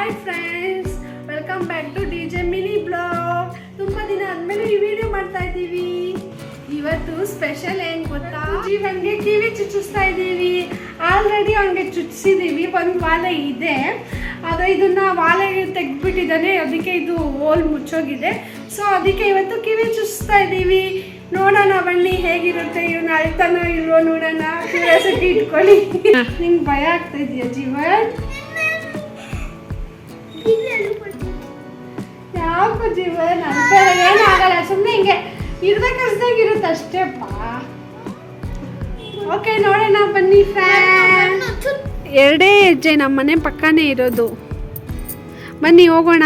Hi friends welcome back to D J mini blog ತುಂಬ ದಿನ ಆದಮೇಲೆ ಈ ವಿಡಿಯೋ ಮಾಡ್ತಾ ಇದ್ದೀವಿ. ಇವತ್ತು ಸ್ಪೆಷಲ್ ಏನು ಗೊತ್ತಾ? ಜೀವನ್ಗೆ ಕಿವಿ ಚುಚ್ಚಿಸ್ತಾ ಇದ್ದೀವಿ. ಆಲ್ರೆಡಿ ಅವನಿಗೆ ಚುಚ್ಚಿಸಿದ್ದೀವಿ ಒಂದು ವಾಲೆ ಇದೆ. ಆದರೆ ಇದನ್ನ ವಾಲೆ ತೆಗೆದ್ಬಿಟ್ಟಿದ್ದಾನೆ. ಅದಕ್ಕೆ ಇದು ಹೋಲ್ ಮುಚ್ಚೋಗಿದೆ. ಸೊ ಅದಕ್ಕೆ ಇವತ್ತು ಕಿವಿ ಚುಚ್ಚಿಸ್ತಾ ಇದ್ದೀವಿ. ನೋಡೋಣ ಬನ್ನಿ ಹೇಗಿರುತ್ತೆ ಇವನು ಅಳ್ತಾನೋ ಇಲ್ವೋ ನೋಡೋಣ. ಕ್ಯೂರಿಯಾಸಿಟಿ ಇಟ್ಕೊಳ್ಳಿ. ನಿಂಗೆ ಭಯ ಆಗ್ತಾ ಇದೆಯಾ ಜೀವನ್ ಯಾಕೋ ಜೀವನ್ ಅಂತ ಏನಾಗಲ್ಲ ಸುಮ್ಮನೆ ಹಿಂಗೆ ಇರ್ಬೇಕಸ್ದಾಗ ಇರುತ್ತೆ ಅಷ್ಟೇಪ್ಪ ಓಕೆ ನೋಡೋಣ, ಬನ್ನಿ ಫ್ಯಾನ್ ಎರಡೇ ಹೆಜ್ಜೆ ನಮ್ಮ ಮನೆ ಪಕ್ಕನೇ ಇರೋದು. ಬನ್ನಿ, ಹೋಗೋಣ.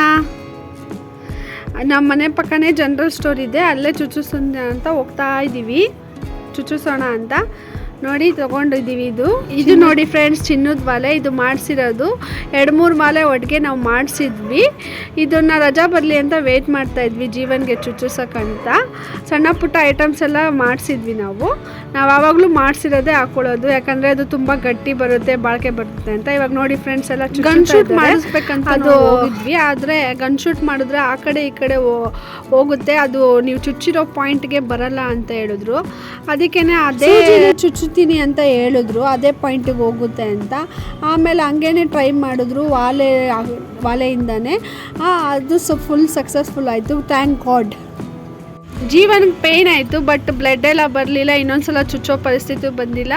ನಮ್ಮ ಮನೆ ಪಕ್ಕನೇ ಜನರಲ್ ಸ್ಟೋರ್ ಇದೆ, ಅಲ್ಲೇ ಚುಚ್ಚುಸೋಣ ಅಂತ ಹೋಗ್ತಾ ಇದ್ದೀವಿ ಚುಚ್ಚುಸೋಣ ಅಂತ. ನೋಡಿ ತಗೊಂಡಿದ್ದೀವಿ ಇದು. ಇದು ನೋಡಿ ಫ್ರೆಂಡ್ಸ್ ಚಿನ್ನದ ಮಾಲೆ. ಇದು ಮಾಡಿಸಿರೋದು. ಎರಡು ಮೂರು ಮಾಲೆ ಒಟ್ಟಿಗೆ ನಾವು ಮಾಡಿಸಿದ್ವಿ. ಇದನ್ನ ರಜಾ ಬರಲಿ ಅಂತ ವೇಟ್ ಮಾಡ್ತಾ ಇದ್ವಿ ಜೀವನ್ಗೆ ಚುಚ್ಚುಸಕ್ಕಂತ. ಸಣ್ಣ ಪುಟ್ಟ ಐಟಮ್ಸ್ ಎಲ್ಲ ಮಾಡಿಸಿದ್ವಿ ನಾವು. ನಾವು ಆವಾಗಲೂ ಮಾಡಿಸಿರೋದೇ ಹಾಕೊಳ್ಳೋದು. ಯಾಕಂದರೆ ಅದು ತುಂಬ ಗಟ್ಟಿ ಬರುತ್ತೆ ಬಾಳಿಕೆ ಬರುತ್ತೆ ಅಂತ. ಇವಾಗ ನೋಡಿ ಫ್ರೆಂಡ್ಸ್ ಎಲ್ಲ ಗನ್ ಶೂಟ್ ಮಾಡಿಸ್ಬೇಕಂತ ಅದು ಹೋಗಿದ್ವಿ. ಆದರೆ ಗನ್ ಶೂಟ್ ಮಾಡಿದ್ರೆ ಆ ಕಡೆ ಈ ಕಡೆ ಹೋಗುತ್ತೆ. ಅದು ನೀವು ಚುಚ್ಚಿರೋ ಪಾಯಿಂಟ್ಗೆ ಬರಲ್ಲ ಅಂತ ಹೇಳಿದ್ರು. ಅದಕ್ಕೇನೆ ಅದೇ ಚುಚ್ಚುತ್ತೀನಿ ಅಂತ ಹೇಳಿದ್ರು, ಅದೇ ಪಾಯಿಂಟಿಗೆ ಹೋಗುತ್ತೆ ಅಂತ. ಆಮೇಲೆ ಹಂಗೇ ಟ್ರೈ ಮಾಡಿದ್ರು ವಾಲೆ, ವಾಲೆಯಿಂದನೇ. ಅದು ಸೊ ಫುಲ್ ಸಕ್ಸಸ್ಫುಲ್ ಆಯಿತು. ಥ್ಯಾಂಕ್ ಗಾಡ್ ಜೀವನ್ಗೆ ಪೇಯ್ನ್ ಆಯಿತು ಬಟ್ ಬ್ಲಡ್ ಎಲ್ಲ ಬರಲಿಲ್ಲ ಇನ್ನೊಂದ್ಸಲ ಚುಚ್ಚೋ ಪರಿಸ್ಥಿತಿ ಬಂದಿಲ್ಲ.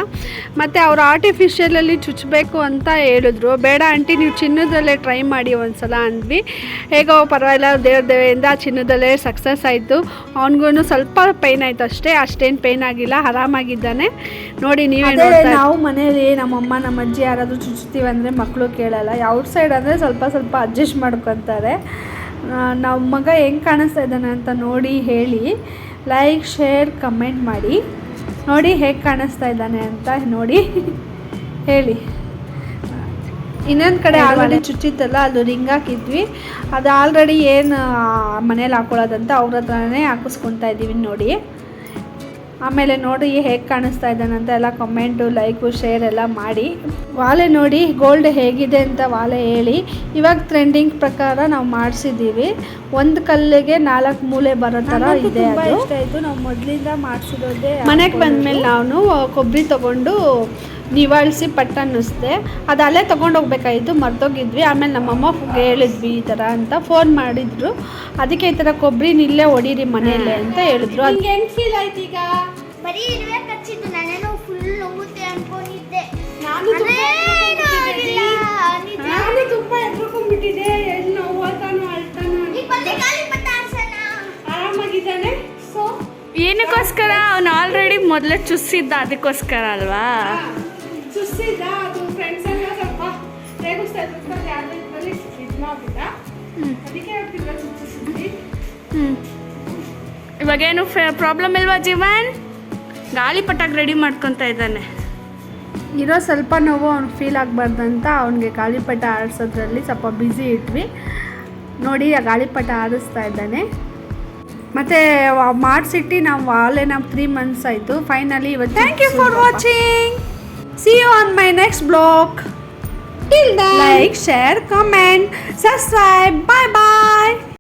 ಮತ್ತು ಅವರು ಆರ್ಟಿಫಿಷಿಯಲಲ್ಲಿ ಚುಚ್ಚಬೇಕು ಅಂತ ಹೇಳಿದ್ರು. ಬೇಡ ಆಂಟಿ ನೀವು ಚಿನ್ನದಲ್ಲೇ ಟ್ರೈ ಮಾಡಿ ಒಂದ್ಸಲ ಅಂದ್ವಿ. ಹೇಗೋ ಪರವಾಗಿಲ್ಲ ದೇವ್ರ ದೇವೆಯಿಂದ ಚಿನ್ನದಲ್ಲೇ ಸಕ್ಸಸ್ ಆಯಿತು. ಅವನಿಗೂ ಸ್ವಲ್ಪ ಪೇಯ್ನ್ ಆಯಿತು ಅಷ್ಟೇ ಅಷ್ಟೇನು ಪೇಯ್ನ್ ಆಗಿಲ್ಲ ಆರಾಮಾಗಿದ್ದಾನೆ. ನೋಡಿ ನೀವೇ ನಾವು ಮನೆಯಲ್ಲಿ ನಮ್ಮಮ್ಮ ನಮ್ಮ ಅಜ್ಜಿ ಯಾರಾದರೂ ಚುಚ್ಚುತ್ತೀವಿ ಅಂದರೆ ಮಕ್ಕಳು ಕೇಳಲ್ಲ. ಔಟ್ ಸೈಡ್ ಅಂದರೆ ಸ್ವಲ್ಪ ಸ್ವಲ್ಪ ಅಡ್ಜಸ್ಟ್ ಮಾಡ್ಕೊತಾರೆ. ನಾವು ಮಗ ಹೆಂಗೆ ಕಾಣಿಸ್ತಾ ಇದ್ದಾನೆ ಅಂತ ನೋಡಿ ಹೇಳಿ. ಲೈಕ್ ಶೇರ್ ಕಮೆಂಟ್ ಮಾಡಿ. ನೋಡಿ ಹೇಗೆ ಕಾಣಿಸ್ತಾ ಇದ್ದಾನೆ ಅಂತ ನೋಡಿ ಹೇಳಿ. ಇನ್ನೊಂದು ಕಡೆ ಆಲ್ರೆಡಿ ಚುಚ್ಚಿತ್ತಲ್ಲ ಅದು ರಿಂಗ್ ಹಾಕಿದ್ವಿ. ಅದು ಆಲ್ರೆಡಿ ಏನು ಮನೇಲಿ ಹಾಕೊಳ್ಳೋದಂತ ಅವ್ರ ಹತ್ರನೇ ಹಾಕಿಸ್ಕೊತಾ ಇದ್ದೀವಿ ನೋಡಿ. ಆಮೇಲೆ ನೋಡಿ ಹೇಗೆ ಕಾಣಿಸ್ತಾ ಇದ್ದಾನಂತ ಎಲ್ಲ ಕಮೆಂಟು ಲೈಕು ಶೇರ್ ಎಲ್ಲ ಮಾಡಿ. ವಾಲೆ ನೋಡಿ ಗೋಲ್ಡ್ ಹೇಗಿದೆ ಅಂತ ವಾಲೆ ಹೇಳಿ. ಇವಾಗ ಟ್ರೆಂಡಿಂಗ್ ಪ್ರಕಾರ ನಾವು ಮಾಡಿಸಿದ್ದೀವಿ. ಒಂದು ಕಲ್ಲಿಗೆ ನಾಲ್ಕು ಮೂಲೆ ಬರೋ ಥರ ಇದೆ ಅದು. ಇಷ್ಟ ಆಯಿತು. ನಾವು ಮೊದಲಿಂದ ಮಾಡಿಸಿರೋದೇ ಮನೆಗೆ ಬಂದಮೇಲೆ ನಾವು ಕೊಬ್ಬರಿ ತಗೊಂಡು ನಿವಾಳಿಸಿ ಪಟ್ಟ ಅನ್ನಿಸ್ದೆ ಅದು ಅಲ್ಲೇ ತೊಗೊಂಡು ಹೋಗ್ಬೇಕಾಯಿತು ಮರ್ತೋಗಿದ್ವಿ. ಆಮೇಲೆ ನಮ್ಮಮ್ಮ ಹೇಳಿದ್ವಿ ಈ ಥರ ಅಂತ ಫೋನ್ ಮಾಡಿದ್ರು. ಅದಕ್ಕೆ ಈ ಥರ ಕೊಬ್ಬರಿ ಇಲ್ಲೇ ಹೊಡೀರಿ ಮನೆಯಲ್ಲೇ ಅಂತ ಹೇಳಿದ್ರು. ಅದು ಹೆಂಗೆ ಫೀಲ್ ಆಯ್ತು ಈಗ? ಬರೀ ಇರುವೆ ಕಚ್ಚಿದ್ದು. ನಾನೇನೋ ಫುಲ್ ನೋವುತ್ತೆ ಅನ್ಕೊಂಡಿದ್ದೆ. ನಾನು. ನಾನು ತುಂಬಾ ಹೆದ್ರುಕೊಂಡ್ಬಿಟ್ಟಿದೆ ಎಲ್ಲಿ ಅಳ್ತಾನೋ ಆರಾಮಾಗಿದ್ದಾನೆ? ಸೊ ಏನಕ್ಕೋಸ್ಕರ ಅವನು ಆಲ್ರೆಡಿ ಮೊದಲೇ ಚುಸ್ಸಿದ್ದ ಅದಕ್ಕೋಸ್ಕರ ಅಲ್ವಾ? ಸುಸ್ತಿದ್ದ ಅದು ಫ್ರೆಂಡ್ಸ್ ಎಲ್ಲ ಸ್ವಲ್ಪ ರೇಗಿಸ್ತಾ ಇದ್ರು. ಯಾರು ಇದ್ರಲ್ಲಿ ಇದು ಮಾಡ್ಬಿಟ್ಟ. ಅದಕ್ಕೆ ಆಗ್ತಿಲ್ಲ ಸುತ್ತಿಸಿದ್ವಿ ಹ್ಞೂ ಇವಾಗೇನು ಪ್ರಾಬ್ಲಮ್ ಇಲ್ವಾ ಜೀವನ್? ಗಾಳಿಪಟಾಕ್ ರೆಡಿ ಮಾಡ್ಕೊತಾ ಇದ್ದಾನೆ. ಇರೋ ಸ್ವಲ್ಪ ನೋವು ಅವ್ನಿಗೆ ಫೀಲ್ ಆಗಬಾರ್ದಂತ ಅವನಿಗೆ ಗಾಳಿಪಟ ಆಡಿಸೋದ್ರಲ್ಲಿ ಸ್ವಲ್ಪ ಬ್ಯುಸಿ ಇಟ್ವಿ ನೋಡಿ ಆ ಗಾಳಿಪಟ ಆಡಿಸ್ತಾ ಇದ್ದಾನೆ. ಮತ್ತು ಮಾಡಿಸಿಟ್ಟು ನಾವು ಆಲ್ ನಾವು ತ್ರೀ ಮಂತ್ಸ್ ಆಯಿತು. ಫೈನಲಿ ಇವತ್ತು thank you for watching see you on my next blog like share comment subscribe bye bye